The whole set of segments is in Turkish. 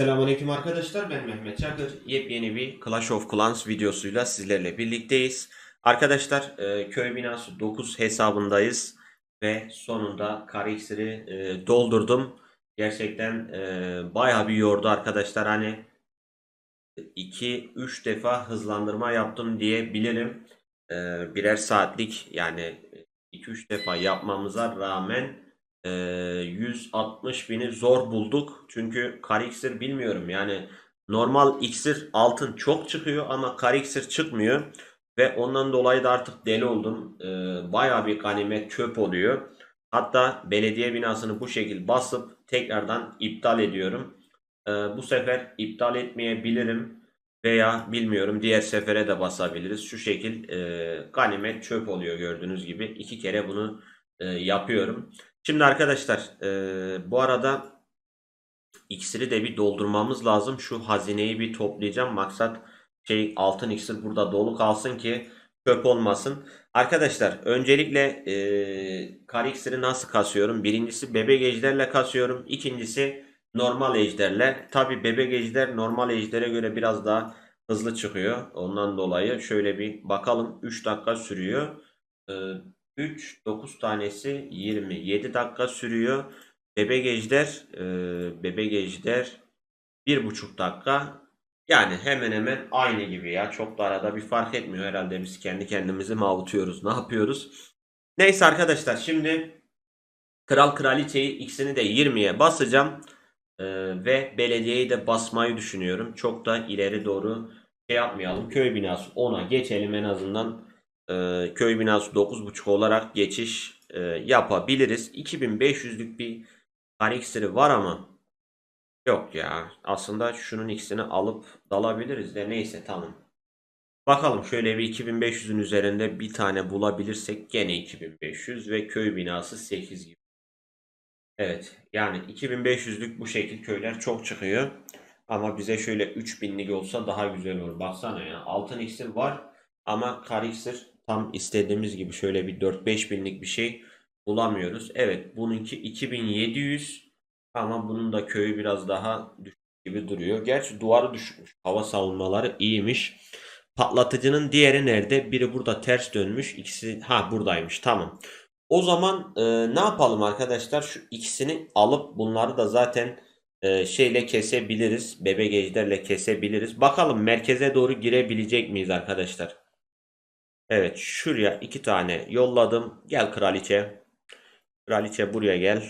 Selamünaleyküm arkadaşlar ben Mehmet Çakır. Yepyeni bir Clash of Clans videosuyla sizlerle birlikteyiz. Arkadaşlar e, köy binası 9 hesabındayız ve sonunda kariksiri e, doldurdum. Gerçekten e, bayağı bir yordu arkadaşlar hani 2-3 defa hızlandırma yaptım diyebilirim. E, birer saatlik yani 2-3 defa yapmamıza rağmen e, 160 bini zor bulduk. Çünkü kare iksir bilmiyorum yani normal iksir altın çok çıkıyor ama kare iksir çıkmıyor. Ve ondan dolayı da artık deli oldum. E, bayağı bir ganimet çöp oluyor. Hatta belediye binasını bu şekil basıp tekrardan iptal ediyorum. E, bu sefer iptal etmeyebilirim veya bilmiyorum diğer sefere de basabiliriz. Şu şekil e, ganimet çöp oluyor gördüğünüz gibi. iki kere bunu e, yapıyorum. Şimdi arkadaşlar e, bu arada iksiri de bir doldurmamız lazım. Şu hazineyi bir toplayacağım. Maksat şey altın iksir burada dolu kalsın ki çöp olmasın. Arkadaşlar öncelikle e, kar iksiri nasıl kasıyorum? Birincisi bebek ejderle kasıyorum. İkincisi normal ejderle. Tabi bebek ejder normal ejdere göre biraz daha hızlı çıkıyor. Ondan dolayı şöyle bir bakalım. 3 dakika sürüyor. E, 3, 9 tanesi 27 dakika sürüyor. Bebek ejder, e, bebek ejder 1,5 dakika. Yani hemen hemen aynı gibi ya. Çok da arada bir fark etmiyor herhalde. Biz kendi kendimizi mi avutuyoruz? Ne yapıyoruz? Neyse arkadaşlar şimdi Kral Kraliçeyi ikisini de 20'ye basacağım. E, ve belediyeyi de basmayı düşünüyorum. Çok da ileri doğru şey yapmayalım. Köy binası 10'a geçelim en azından e, köy binası 9.5 olarak geçiş e, yapabiliriz. 2500'lük bir kan iksiri var ama yok ya. Aslında şunun ikisini alıp dalabiliriz de neyse tamam. Bakalım şöyle bir 2500'ün üzerinde bir tane bulabilirsek gene 2500 ve köy binası 8 gibi. Evet yani 2500'lük bu şekil köyler çok çıkıyor. Ama bize şöyle 3000'lik olsa daha güzel olur. Baksana ya altın iksir var ama kar iksir tam istediğimiz gibi şöyle bir 4-5 binlik bir şey bulamıyoruz. Evet bununki 2700 ama bunun da köyü biraz daha düşük gibi duruyor. Gerçi duvarı düşükmüş. Hava savunmaları iyiymiş. Patlatıcının diğeri nerede? Biri burada ters dönmüş. İkisi ha buradaymış. Tamam. O zaman e, ne yapalım arkadaşlar? Şu ikisini alıp bunları da zaten e, şeyle kesebiliriz. Bebek ejderle kesebiliriz. Bakalım merkeze doğru girebilecek miyiz arkadaşlar? Evet şuraya iki tane yolladım. Gel kraliçe. Kraliçe buraya gel.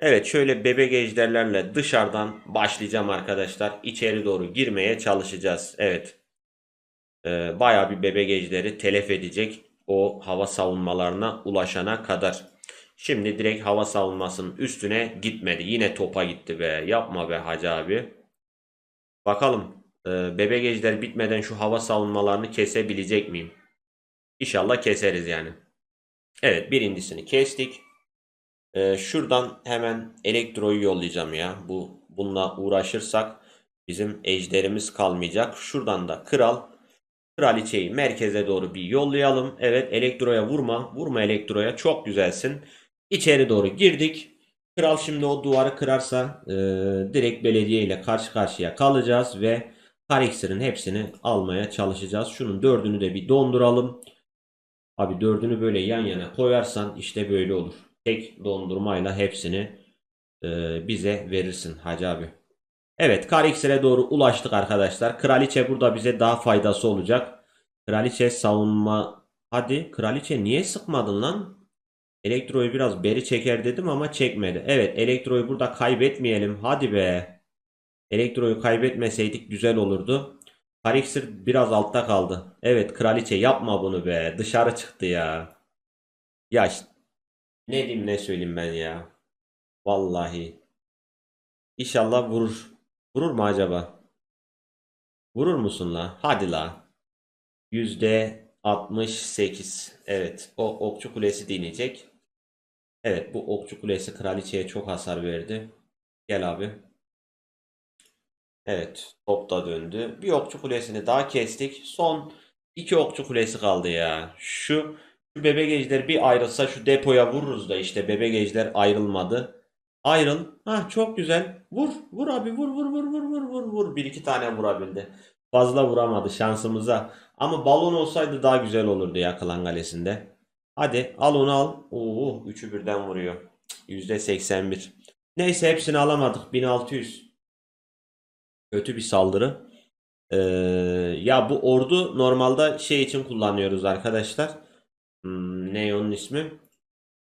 Evet şöyle bebek ejderlerle dışarıdan başlayacağım arkadaşlar. İçeri doğru girmeye çalışacağız. Evet. Ee, bayağı bir bebek ejderi telef edecek o hava savunmalarına ulaşana kadar. Şimdi direkt hava savunmasının üstüne gitmedi. Yine topa gitti be. Yapma be hacı abi. Bakalım e, bebek ejder bitmeden şu hava savunmalarını kesebilecek miyim? İnşallah keseriz yani. Evet birincisini kestik. Ee, şuradan hemen elektroyu yollayacağım ya. Bu bununla uğraşırsak bizim ejderimiz kalmayacak. Şuradan da kral kraliçeyi merkeze doğru bir yollayalım. Evet elektroya vurma. Vurma elektroya. Çok güzelsin. İçeri doğru girdik. Kral şimdi o duvarı kırarsa e, direkt belediye ile karşı karşıya kalacağız ve kar iksirin hepsini almaya çalışacağız. Şunun dördünü de bir donduralım. Abi dördünü böyle yan yana koyarsan işte böyle olur. Tek dondurmayla hepsini e, bize verirsin Hacı abi. Evet kar doğru ulaştık arkadaşlar. Kraliçe burada bize daha faydası olacak. Kraliçe savunma. Hadi kraliçe niye sıkmadın lan? Elektroyu biraz beri çeker dedim ama çekmedi. Evet elektroyu burada kaybetmeyelim. Hadi be. Elektroyu kaybetmeseydik güzel olurdu. Kariksir biraz altta kaldı. Evet kraliçe yapma bunu be. Dışarı çıktı ya. Ya işte, ne diyeyim ne söyleyeyim ben ya. Vallahi. İnşallah vurur. Vurur mu acaba? Vurur musun la? Hadi la. Yüzde 68. Evet. O okçu kulesi deneyecek. Evet bu okçu kulesi kraliçeye çok hasar verdi. Gel abi. Evet top da döndü. Bir okçu kulesini daha kestik. Son iki okçu kulesi kaldı ya. Şu, şu bebek ejder bir ayrılsa şu depoya vururuz da işte bebek ejder ayrılmadı. Ayrıl. Ha çok güzel. Vur. Vur abi vur vur vur vur vur vur vur. Bir iki tane vurabildi. Fazla vuramadı şansımıza. Ama balon olsaydı daha güzel olurdu ya Klan Kalesi'nde. Hadi al onu al. Oo, üçü birden vuruyor. Cık, %81. Neyse hepsini alamadık. 1600. Kötü bir saldırı. Ee, ya bu ordu normalde şey için kullanıyoruz arkadaşlar. Hmm, ne onun ismi?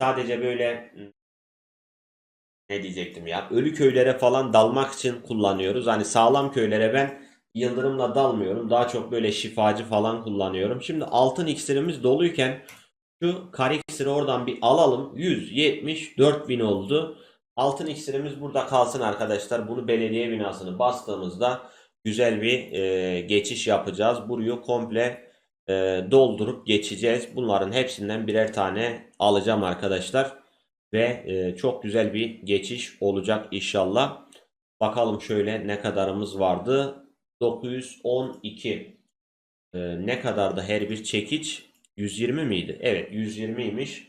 Sadece böyle ne diyecektim ya? Ölü köylere falan dalmak için kullanıyoruz. Hani sağlam köylere ben yıldırımla dalmıyorum. Daha çok böyle şifacı falan kullanıyorum. Şimdi altın iksirimiz doluyken şu kare iksiri oradan bir alalım. 174 bin oldu. Altın iksirimiz burada kalsın arkadaşlar. Bunu belediye binasını bastığımızda güzel bir e, geçiş yapacağız. Burayı komple e, doldurup geçeceğiz. Bunların hepsinden birer tane alacağım arkadaşlar. Ve e, çok güzel bir geçiş olacak inşallah. Bakalım şöyle ne kadarımız vardı? 912. E, ne kadardı her bir çekiç? 120 miydi? Evet 120'ymiş.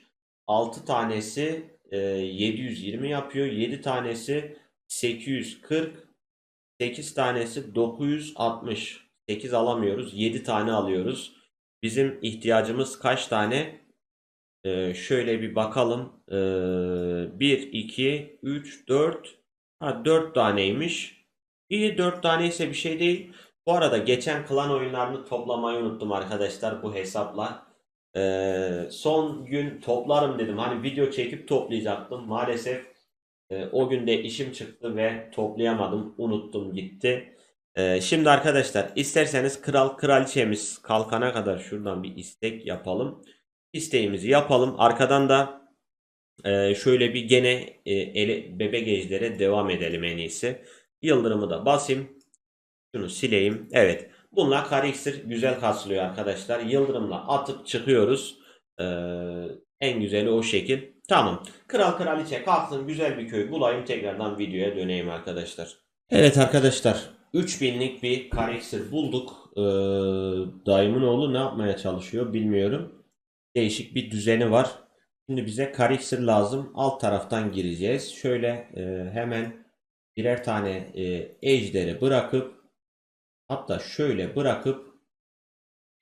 6 tanesi e, 720 yapıyor. 7 tanesi 840. 8 tanesi 960. 8 alamıyoruz. 7 tane alıyoruz. Bizim ihtiyacımız kaç tane? Ee, şöyle bir bakalım. Ee, 1, 2, 3, 4. Ha 4 taneymiş. İyi 4 tane ise bir şey değil. Bu arada geçen klan oyunlarını toplamayı unuttum arkadaşlar bu hesapla. Ee, son gün toplarım dedim. Hani video çekip toplayacaktım. Maalesef e, o gün de işim çıktı ve toplayamadım. Unuttum gitti. Ee, şimdi arkadaşlar isterseniz kral kraliçemiz kalkana kadar şuradan bir istek yapalım. İsteğimizi yapalım. Arkadan da e, şöyle bir gene e, ele, bebek ejder'e devam edelim en iyisi. Yıldırımı da basayım. Şunu sileyim. Evet. Bununla kare güzel kasılıyor arkadaşlar. Yıldırımla atıp çıkıyoruz. Ee, en güzeli o şekil. Tamam. Kral kraliçe kalksın güzel bir köy bulayım. Tekrardan videoya döneyim arkadaşlar. Evet arkadaşlar. 3000'lik bir kare bulduk. Ee, dayımın oğlu ne yapmaya çalışıyor bilmiyorum. Değişik bir düzeni var. Şimdi bize kare lazım. Alt taraftan gireceğiz. Şöyle e, hemen birer tane e, ejderi bırakıp hatta şöyle bırakıp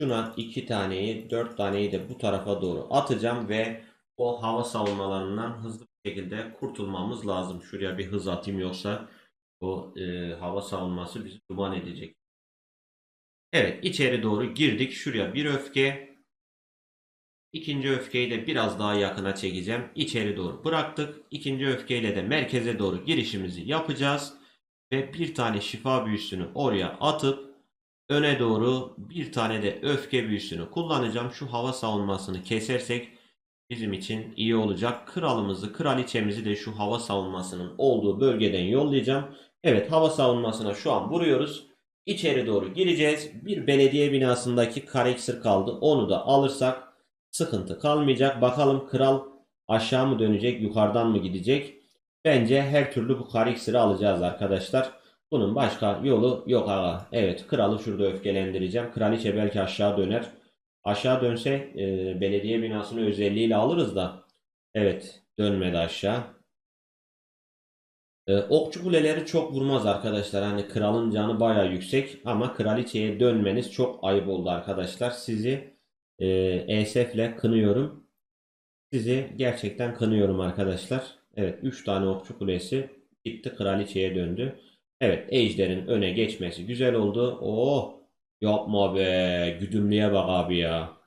şuna iki taneyi dört taneyi de bu tarafa doğru atacağım ve o hava savunmalarından hızlı bir şekilde kurtulmamız lazım. Şuraya bir hız atayım yoksa o e, hava savunması bizi duman edecek. Evet içeri doğru girdik. Şuraya bir öfke. İkinci öfkeyi de biraz daha yakına çekeceğim. İçeri doğru bıraktık. İkinci öfkeyle de merkeze doğru girişimizi yapacağız. Ve bir tane şifa büyüsünü oraya atıp öne doğru bir tane de öfke büyüsünü kullanacağım. Şu hava savunmasını kesersek bizim için iyi olacak. Kralımızı, kraliçemizi de şu hava savunmasının olduğu bölgeden yollayacağım. Evet hava savunmasına şu an vuruyoruz. İçeri doğru gireceğiz. Bir belediye binasındaki kare iksir kaldı. Onu da alırsak sıkıntı kalmayacak. Bakalım kral aşağı mı dönecek, yukarıdan mı gidecek? Bence her türlü bu kare iksiri alacağız arkadaşlar. Bunun başka yolu yok aga. Evet kralı şurada öfkelendireceğim. Kraliçe belki aşağı döner. Aşağı dönse e, belediye binasını özelliğiyle alırız da. Evet dönmedi aşağı. E, okçu kuleleri çok vurmaz arkadaşlar. Hani kralın canı baya yüksek ama kraliçeye dönmeniz çok ayıp oldu arkadaşlar. Sizi e, esefle kınıyorum. Sizi gerçekten kınıyorum arkadaşlar. Evet 3 tane okçu kulesi gitti kraliçeye döndü. Evet ejderin öne geçmesi güzel oldu. Oh yapma be güdümlüye bak abi ya.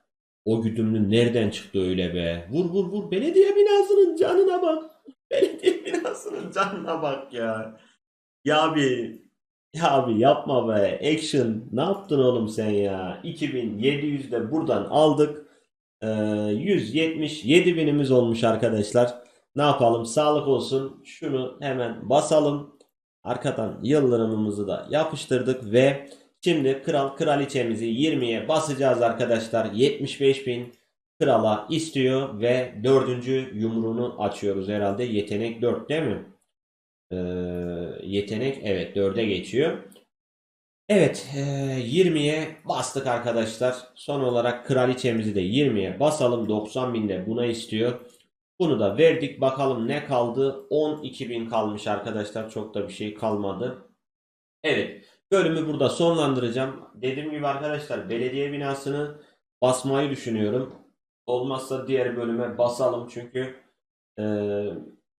O güdümlü nereden çıktı öyle be? Vur vur vur belediye binasının canına bak. Belediye binasının canına bak ya. Ya abi ya abi yapma be. Action. Ne yaptın oğlum sen ya? 2700 de buradan aldık. Ee, 177 binimiz olmuş arkadaşlar. Ne yapalım? Sağlık olsun. Şunu hemen basalım. Arkadan yıldırımımızı da yapıştırdık ve şimdi kral kraliçemizi 20'ye basacağız arkadaşlar. 75 bin krala istiyor ve dördüncü yumruğunu açıyoruz herhalde. Yetenek 4 değil mi? Ee, yetenek evet 4'e geçiyor. Evet e, 20'ye bastık arkadaşlar. Son olarak kraliçemizi de 20'ye basalım. 90 binde buna istiyor. Bunu da verdik. Bakalım ne kaldı? 12.000 kalmış arkadaşlar. Çok da bir şey kalmadı. Evet. Bölümü burada sonlandıracağım. Dediğim gibi arkadaşlar belediye binasını basmayı düşünüyorum. Olmazsa diğer bölüme basalım çünkü eee,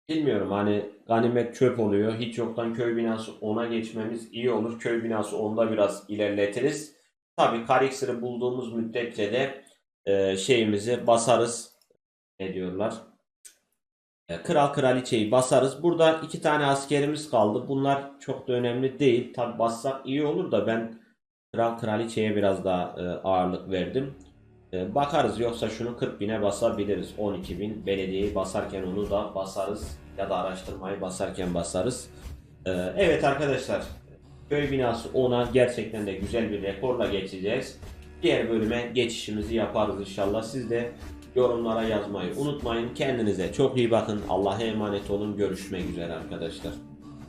bilmiyorum hani ganimet çöp oluyor. Hiç yoktan köy binası 10'a geçmemiz iyi olur. Köy binası 10'da biraz ilerletiriz. Tabii Karixer'ı bulduğumuz müddetçe de eee, şeyimizi basarız. Ne diyorlar? E, Kral kraliçeyi basarız. Burada iki tane askerimiz kaldı. Bunlar çok da önemli değil. Tabi bassak iyi olur da ben kral kraliçeye biraz daha e, ağırlık verdim. E, bakarız yoksa şunu 40 bine basabiliriz. 12 bin belediyeyi basarken onu da basarız. Ya da araştırmayı basarken basarız. Evet arkadaşlar. Köy binası 10'a gerçekten de güzel bir rekorla geçeceğiz. Diğer bölüme geçişimizi yaparız inşallah. Siz de yorumlara yazmayı unutmayın. Kendinize çok iyi bakın. Allah'a emanet olun. Görüşmek üzere arkadaşlar.